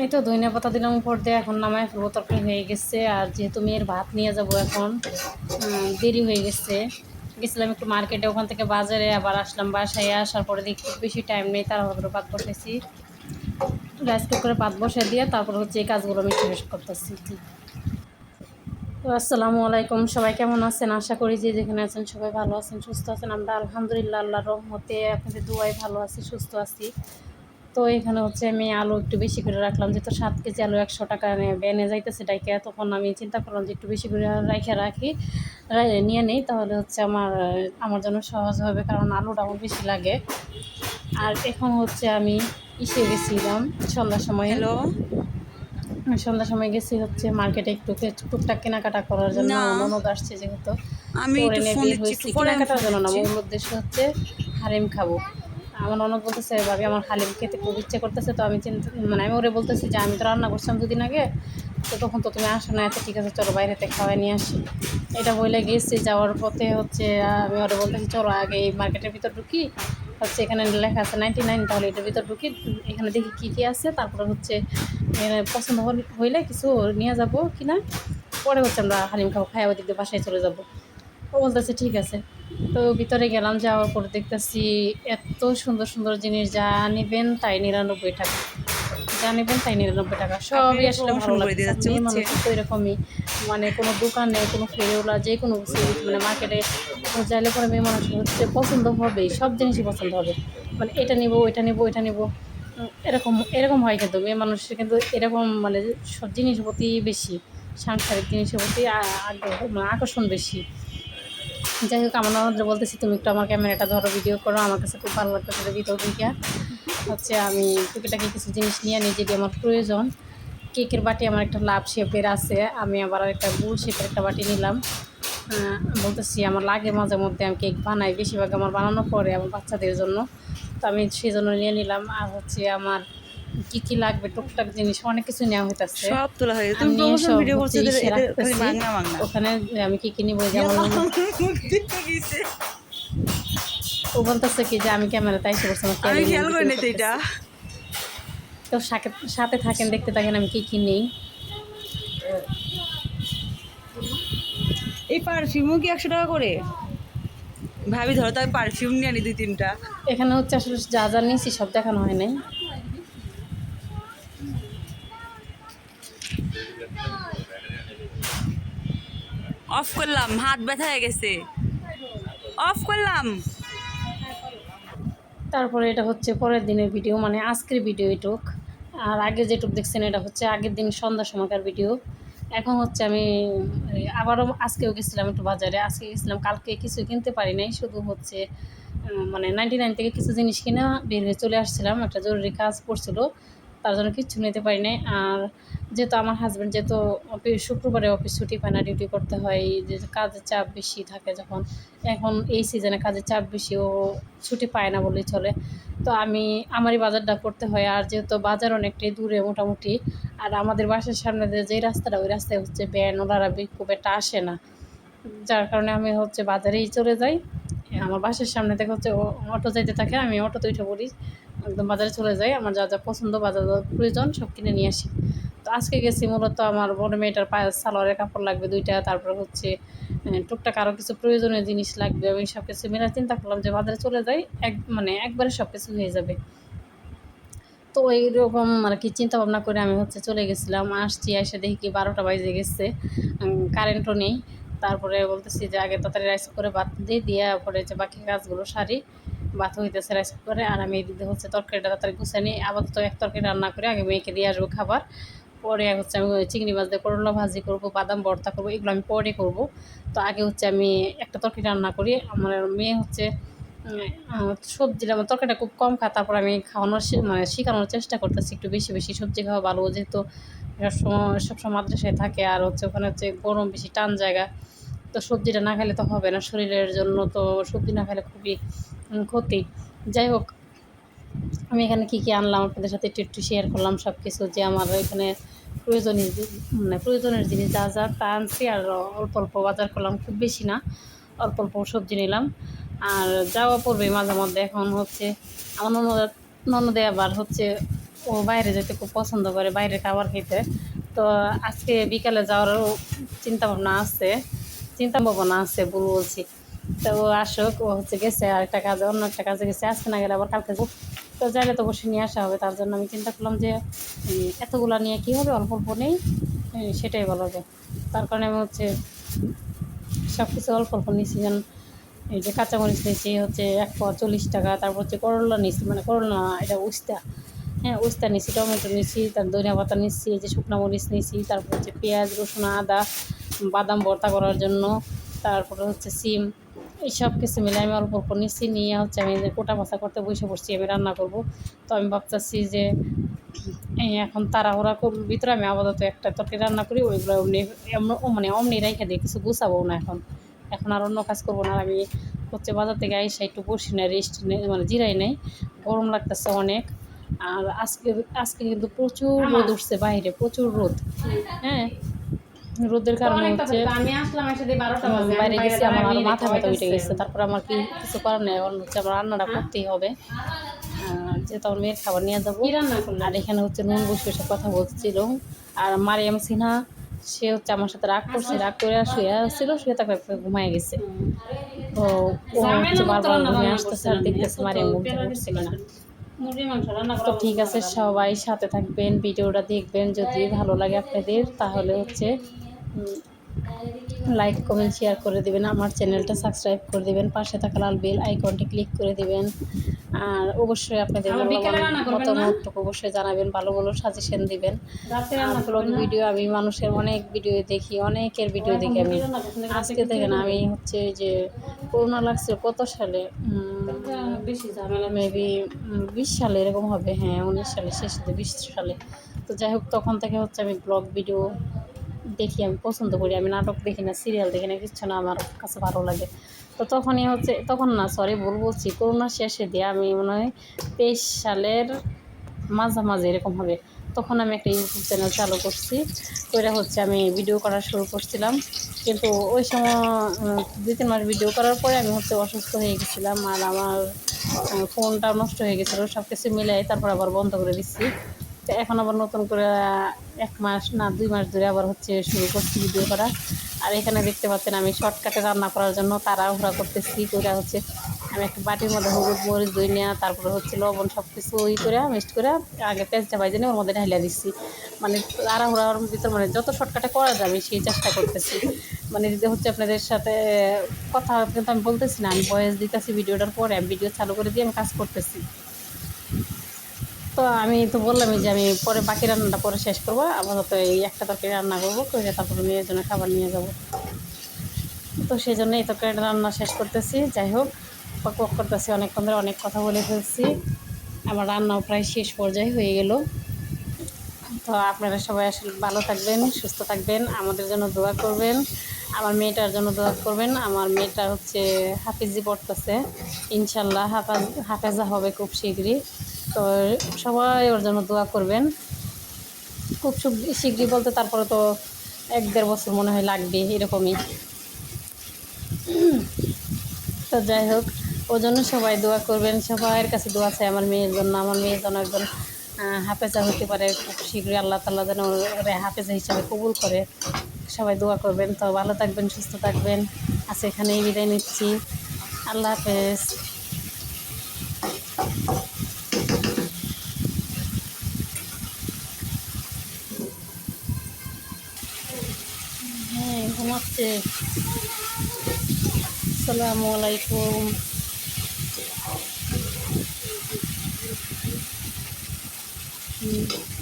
এই তো ধনিয়া পাতা দিলাম উপর দিয়ে, এখন নামায় ফেলব, তরকারি হয়ে গেছে। আর যেহেতু মেয়ের ভাত নিয়ে যাব এখন দেরি হয়ে গেছে। গেছিলাম একটু মার্কেটে, ওখান থেকে বাজারে আবার আসলাম বাসায়, আসার পরে দেখি খুব বেশি টাইম নেই, তাড়াহুড়ো ভাত বসেছি রাইস করে ভাত বসে দিয়ে তারপর হচ্ছে এই কাজগুলো আমি শেষ করতেছি। তো আসসালামু আলাইকুম, সবাই কেমন আছেন? আশা করি যে যেখানে আছেন সবাই ভালো আছেন, সুস্থ আছেন। আমরা আলহামদুলিল্লাহ, আল্লাহর রহমতে আপনাদের দুয়াই ভালো আছি, সুস্থ আছি। তো এখানে হচ্ছে আমি আলু একটু বেশি করে রাখলাম। যেহেতু সাত কেজি আলু একশো টাকা বেনে যাইতেছে ডাইকে তখন আমি চিন্তা করলাম যে একটু বেশি করে রাখে রাখি নিয়ে নেই। তাহলে হচ্ছে আমার আমার জন্য সহজ হবে কারণ আলুটা আমার বেশি লাগে। আর এখন হচ্ছে আমি ইসে গেছিলাম সন্ধ্যার সময়। হ্যালো। সন্ধ্যার সময় গেছি হচ্ছে মার্কেটে একটু টুকটাক কেনাকাটা করার জন্য। ননদ আসছে যেহেতু। আমি কেনাকাটার জন্য না মূল উদ্দেশ্য হচ্ছে হারেম খাব। আমার ননদ বলতেছে, ভাবি, আমার হালিম খেতে খুব ইচ্ছে করতেছে, তো আমি চিন্তা মানে আমি ওরে বলতেছি যে, আমি তো রান্না করছিলাম দুদিন আগে, তো তখন তো তুমি আসো না আচ্ছা ঠিক আছে, চলো বাইরেতে খাওয়াই নিয়ে আসি। এটা বলে গেছি, যাওয়ার পথে হচ্ছে, আমি ওরে বলতেছি, চলো আগে এই মার্কেটের ভিতর ঢুকি। হচ্ছে এখানে লেখা আছে নাইনটি নাইন তাহলে এটার ভিতর ঢুকি, এখানে দেখি কী কী আছে, তারপরে হচ্ছে পছন্দ হইলে কিছু নিয়ে যাব কিনা, পরে হচ্ছে আমরা হালিম খাব খাই ওদিক দিয়ে বাসায় চলে যাব। ও বলতেছে ঠিক আছে। তো ভিতরে গেলাম যাওয়ার পর দেখতেছি এত সুন্দর সুন্দর জিনিস যা নেবেন তাই নিরানব্বই টাকা। যা নেবেন তাই নিরানব্বই টাকা। সবই আসলে ভালো লাগছে? মানুষ তো এরকমই মানে কোনো দোকানে কোনো ফেরিওলা যে কোনো মানে মার্কেটে যাইলে পরে মেয়ে মানুষ হচ্ছে পছন্দ হবেই সব জিনিসই পছন্দ হবে। মানে এটা নিব ওইটা নিব ওইটা নিব এরকম এরকম হয় কিন্তু মেয়ে মানুষের কিন্তু এরকম মানে সব জিনিসের প্রতি বেশি সাংসারিক জিনিসের প্রতি আগ্রহ মানে আকর্ষণ বেশি। যাই হোক, আমার ননদরে বলতেছি, তুমি একটু আমার ক্যামেরাটা ধরো, ভিডিও করো, আমার কাছে খুব ভালো লাগতেছে ভিতর দিকে হচ্ছে আমি টুকিটাকি কিছু জিনিস নিয়ে নিই যেটি আমার প্রয়োজন। কেকের বাটি আমার একটা লাভ শেপের আছে, আমি আবার একটা গুল শেপের একটা বাটি নিলাম। বলতেছি, আমার লাগে মাঝে মধ্যে আমি কেক বানাই, বেশিরভাগ আমার বানানো পরে আমার বাচ্চাদের জন্য। তো আমি সেই জন্য নিয়ে নিলাম। আর হচ্ছে আমার কী কী লাগবে টুকটাক জিনিস অনেক কিছু নেওয়া হইতেছে। সব তোলা হয়ে তুমি প্রমোশন ভিডিও করছ খালি ওখানে আমি কী কী নিবো যেমন ও বলতেছে কি যে আমি ক্যামেরাতে আমার আমি খেয়াল করি না তো এটা। তো সাথে থাকেন দেখতে থাকেন আমি কি কি নেই। এই পারফিউমও কি একশো টাকা করে? ভাবি ধরো তো আমি পারফিউম নিয়ে আনি দুই তিনটা। এখানে হচ্ছে আসলে যা যা নিয়েছি সব দেখানো হয় নাই। অফ করলাম, হাত ব্যথা হয়ে গেছে। অফ করলাম। তারপরে এটা হচ্ছে পরের দিনের ভিডিও মানে আজকের ভিডিও এটুক আর আগে যেটুক দেখছেন, এটা হচ্ছে আগের দিন সন্ধ্যা সময়কার ভিডিও। এখন হচ্ছে আমি আবারও আজকেও গেছিলাম একটু বাজারে। আজকে গেছিলাম, কালকে কিছু কিনতে পারি নাই, শুধু হচ্ছে মানে নাইনটি নাইন থেকে কিছু জিনিস কিনে বের হয়ে চলে আসছিলাম। একটা জরুরি কাজ পড়ছিল। তার জন্য কিচ্ছু নিতে পারি নাই। আর যেহেতু আমার হাজব্যান্ড যেহেতু শুক্রবারে অফিস ছুটি পায় না ডিউটি করতে হয় যে কাজের চাপ বেশি থাকে যখন। এখন এই সিজনে কাজের চাপ বেশি, ও ছুটি পায় না বলেই চলে। তো আমি, আমারই বাজারটা করতে হয়। আর যেহেতু বাজার অনেকটাই দূরে মোটামুটি, আর আমাদের বাসার সামনে যে রাস্তাটা, ওই রাস্তায় হচ্ছে ভ্যান ওনারা খুব একটা আসে না। যার কারণে আমি হচ্ছে বাজারেই চলে যাই। আমার বাসার সামনে থেকে হচ্ছে অটো যাইতে থাকে, আমি অটোতে উঠে পড়ি। একদম বাজারে চলে যাই, আমার যা যা পছন্দ, বাজার প্রয়োজন সব কিনে নিয়ে আসি। তো আজকে গেছি মূলত আমার বড় মেয়েটার পায়ে সালোয়ারের কাপড় লাগবে দুইটা, তারপর হচ্ছে টুকটাক আরও কিছু প্রয়োজনীয় জিনিস লাগবে আমি সব কিছু মিলে চিন্তা করলাম যে বাজারে চলে যাই, এক মানে একবারে সব কিছু হয়ে যাবে। তো এইরকম আর কি চিন্তা ভাবনা করে আমি হচ্ছে চলে গেছিলাম, আসছি, এসে দেখি কি বারোটা বাজে গেছে কারেন্টও নেই। তারপরে বলতেছি যে আগে তাড়াতাড়ি রাইস করে ভাত দিয়ে দিয়ে পরে যে বাকি কাজগুলো সারি। ভাত হইতেছে রাইস করে আর আমি হচ্ছে তরকারিটা তাড়াতাড়ি গুছিয়ে নিই। আপাতত এক তরকারি রান্না করে আগে মেয়েকে দিয়ে আসব খাবার। পরে হচ্ছে আমি চিংড়ি মাছ দিয়ে করলা ভাজি করব, বাদাম ভর্তা করব, এগুলো আমি পরে করব। তো আগে হচ্ছে আমি একটা তরকারি রান্না করি। আমার মেয়ে হচ্ছে সবজিটা আমার তরকারিটা খুব কম খায়, তারপর আমি খাওয়ানোর মানে শেখানোর চেষ্টা করতেছি একটু বেশি বেশি সবজি খাওয়া ভালো। যেহেতু সবসময় সবসময় মাদ্রাসায় থাকে আর হচ্ছে ওখানে হচ্ছে গরম বেশি টান জায়গা। তো সবজিটা না খেলে তো হবে না। শরীরের জন্য তো সবজি না খেলে খুবই ক্ষতি। যাই হোক, আমি এখানে কী কী আনলাম আপনাদের সাথে একটু একটু শেয়ার করলাম সব কিছু যে আমার এখানে প্রয়োজনীয় মানে প্রয়োজনের জিনিস যা যা, তা আনছি আর অল্প অল্প বাজার করলাম, খুব বেশি না। অল্প অল্প সবজি নিলাম। আর যাওয়া পড়বে মাঝে মধ্যে এখন হচ্ছে, আমার ননদ, ননদে আবার হচ্ছে ও বাইরে যেতে খুব পছন্দ করে বাইরে খাবার খেতে। তো আজকে বিকালে যাওয়ারও চিন্তাভাবনা আছে। চিন্তা ভাবনা আছে, ভুল বলছি। তো ও আসুক, ও হচ্ছে গেছে আর একটা কাজে, অন্য একটা কাজে গেছে, আজকে না গেলে আবার কালকে তো যাইলে তো বসে নিয়ে আসা হবে, তার জন্য আমি চিন্তা করলাম যে এতগুলা নিয়ে কী হবে অল্প অল্প নেই সেটাই ভালো হবে। তার কারণে আমি হচ্ছে সব কিছু অল্প অল্প নিয়েছি যেন এই যে কাঁচামরিচ নিয়েছি, হচ্ছে এক পাওয়া চল্লিশ টাকা, তারপর হচ্ছে করলা নিয়েছি মানে করলা, এটা উস্তা। হ্যাঁ উস্তা নিয়েছি, টমেটো নিয়েছি, তার ধনিয়া পাতা নিয়েছি, এই যে শুকনো মরিচ নিয়েছি, তারপর হচ্ছে পেঁয়াজ, রসুন, আদা বাদাম ভর্তা করার জন্য, তারপরে হচ্ছে সিম এই সব কিছু মিলে আমি অল্প অল্প নিচ্ছি নিয়ে হচ্ছে আমি কোটা বাছা করতে বসে পড়ছি, আমি রান্না করব। তো আমি ভাবতেছি যে এখন তাড়াহুড়া করব, ভিতরে আমি আপাতত একটা তরকারি রান্না করি, ওইগুলো অমনি মানে অমনি রেখে দিই, কিছু গুছাবো না এখন। এখন আর অন্য কাজ করব না আমি হচ্ছে বাজার থেকে আইসা একটু বসি না রেস্ট নেই মানে জিরাই নেই, গরম লাগতেছে অনেক। আর আজকে আজকে কিন্তু প্রচুর রোদ উঠছে বাইরে, প্রচুর রোদ। হ্যাঁ? রোদের কারণে হচ্ছে বাইরে গেছি আমার আরও মাথা ব্যথা উঠে গেছে তারপর আমার কি কিছু করার নেই এখন হচ্ছে আমার রান্নাটা করতেই হবে। যেহেতু আমার মেয়ের খাবার নিয়ে যাব। আর এখানে হচ্ছে নুন বসে বসে কথা বলছিল। আর মারিয়াম সিনহা সে হচ্ছে আমার সাথে রাগ করছে রাগ করে আর শুয়ে ছিল শুয়ে তাকে ঘুমায় গেছে। তো ও হচ্ছে বারবার ঘুমিয়ে আসতেছে আর দেখতেছে মারিয়াম ঘুম থেকে উঠছে কিনা। তো ঠিক আছে সবাই সাথে থাকবেন ভিডিওটা দেখবেন যদি ভালো লাগে আপনাদের তাহলে হচ্ছে লাইক কমেন্ট শেয়ার করে দিবেন আমার চ্যানেলটা সাবস্ক্রাইব করে দিবেন পাশে থাকা লাল বেল আইকনটি ক্লিক করে দিবেন। আর অবশ্যই আপনাদের? মতামতটুকু অবশ্যই জানাবেন ভালো ভালো সাজেশন দিবেন। ব্লগ ভিডিও আমি মানুষের অনেক ভিডিও দেখি অনেকের ভিডিও দেখি আমি। আজকে দেখেন আমি হচ্ছে যে করোনা লাগছে কত সালে? মেবি বিশ সালে এরকম হবে হ্যাঁ উনিশ সালে শেষে বিশ সালে। তো যাই হোক তখন থেকে হচ্ছে আমি ব্লগ ভিডিও দেখি, আমি পছন্দ করি। আমি নাটক দেখি না, সিরিয়াল দেখি না, কিচ্ছু না আমার কাছে ভালো লাগে। তো তখনই হচ্ছে, তখন না সরি ভুল বলছি, করোনা শেষে দিয়ে আমি মনে হয় তেইশ সালের মাঝামাঝি এরকম হবে। তখন আমি একটা ইউটিউব চ্যানেল চালু করছি। ওইটা হচ্ছে আমি ভিডিও করা শুরু করছিলাম। কিন্তু ওই সময় দুই, তিন মাস ভিডিও করার পরে আমি হচ্ছে অসুস্থ হয়ে গেছিলাম। আর আমার ফোনটা নষ্ট হয়ে গেছিল সব কিছু মিলাই তারপর আবার বন্ধ করে দিচ্ছি। তো এখন আবার নতুন করে এক মাস না, দুই মাস ধরে আবার হচ্ছে শুরু করছি ভিডিও করা। আর এখানে দেখতে পাচ্ছেন আমি শর্টকাটে রান্না করার জন্য তাড়াহুড়া করতেছি করে হচ্ছে আমি একটা বাটির মধ্যে হলুদ, মরিচ দই নেওয়া তারপরে হচ্ছে লবণ সব কিছু ওই করে মিক্সড করে আগে পেঁয়াজটা ভাজে নিয়ে ওর মধ্যে ঢালিয়া দিচ্ছি। মানে তাড়াহুড়ার ভিতর মানে যত শর্টকাটে করা যাবে সেই চেষ্টা করতেছি। মানে যদি হচ্ছে আপনাদের সাথে কথা কিন্তু আমি বলতেছি না, আমি ভয়েস দিতেছি ভিডিওটার পরে, আমি ভিডিও চালু করে দিয়ে আমি কাজ করতেছি। তো আমি তো বললামই যে আমি পরে বাকি রান্নাটা পরে শেষ করব। আপাতত এই একটা তরকারি রান্না করব, করে তারপরে মেয়ের জন্য খাবার নিয়ে যাব। তো সেই জন্য এই তরকারিটা রান্না শেষ করতেছি। যাই হোক পক পক করতেছি, অনেকক্ষণ ধরে অনেক কথা বলে ফেলছি। আমার রান্নাও প্রায় শেষ পর্যায়ে হয়ে গেল। তো আপনারা সবাই আসলে ভালো থাকবেন, সুস্থ থাকবেন, আমাদের জন্য দোয়া করবেন, আমার মেয়েটার জন্য দোয়া করবেন। আমার মেয়েটা হচ্ছে হাফিজি পড়তেছে। ইনশাল্লাহ হাফাজ হাফেজা হবে খুব শীঘ্রই। তো সবাই ওর জন্য দোয়া করবেন। খুব শীঘ্রই বলতে তারপরে তো এক দেড় বছর মনে হয় লাগবে এরকমই। তো যাই হোক, ওর জন্য সবাই দোয়া করবেন। সবার কাছে দোয়া চাই, আমার মেয়ের জন্য। আমার মেয়ের জন্য একজন হাফেজা হতে পারে। খুব শীঘ্রই আল্লাহ তাল্লাহ যেন ওরে হাফেজা হিসাবে কবুল করে। সবাই দোয়া করবেন। তো ভালো থাকবেন, সুস্থ থাকবেন। আজকে এখানেই বিদায় নিচ্ছি। আল্লাহ হাফেজ হ্যাঁ ঘুমাচ্ছে আসসালামু আলাইকুম হুম।